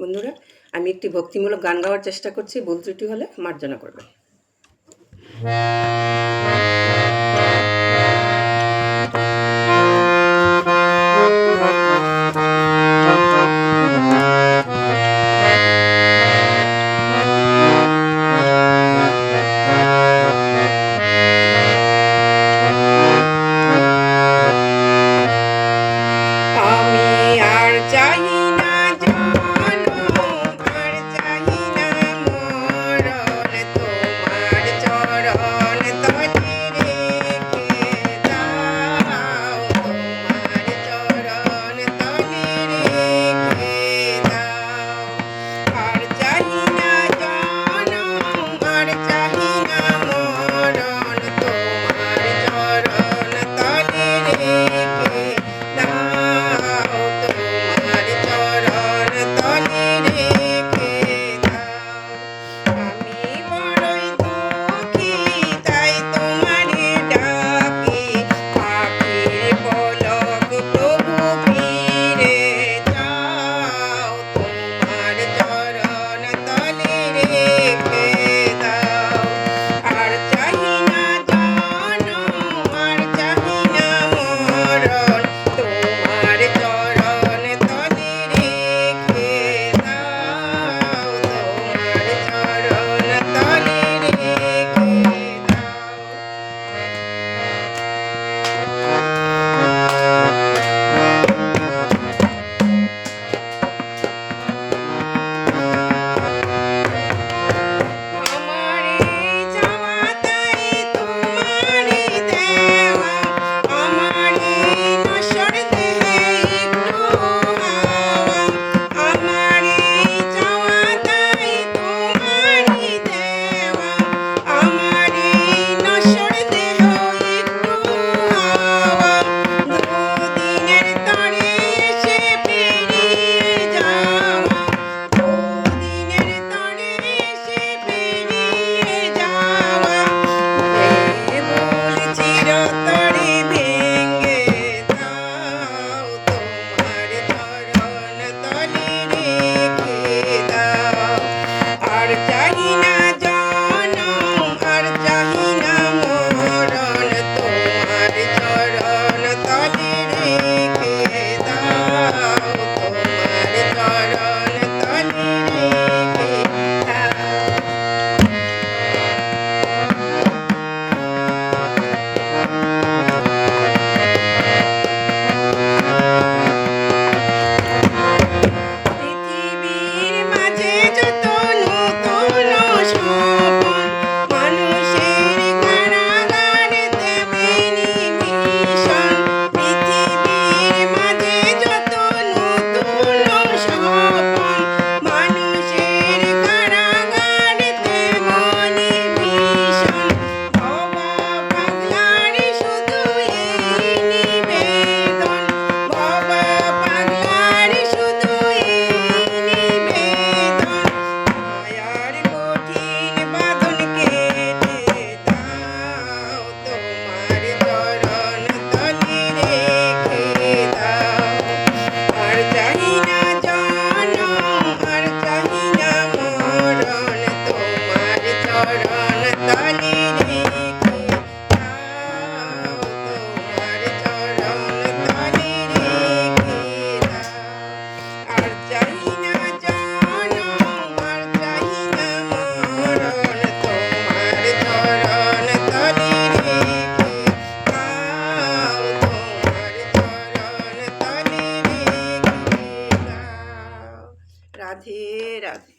বন্ধুরা, আমি একটি ভক্তিমূলক গান গাওয়ার চেষ্টা করছি, ভুল ত্রুটি হলে মার্জনা করবে আমি আর চাই રાધે રાધે.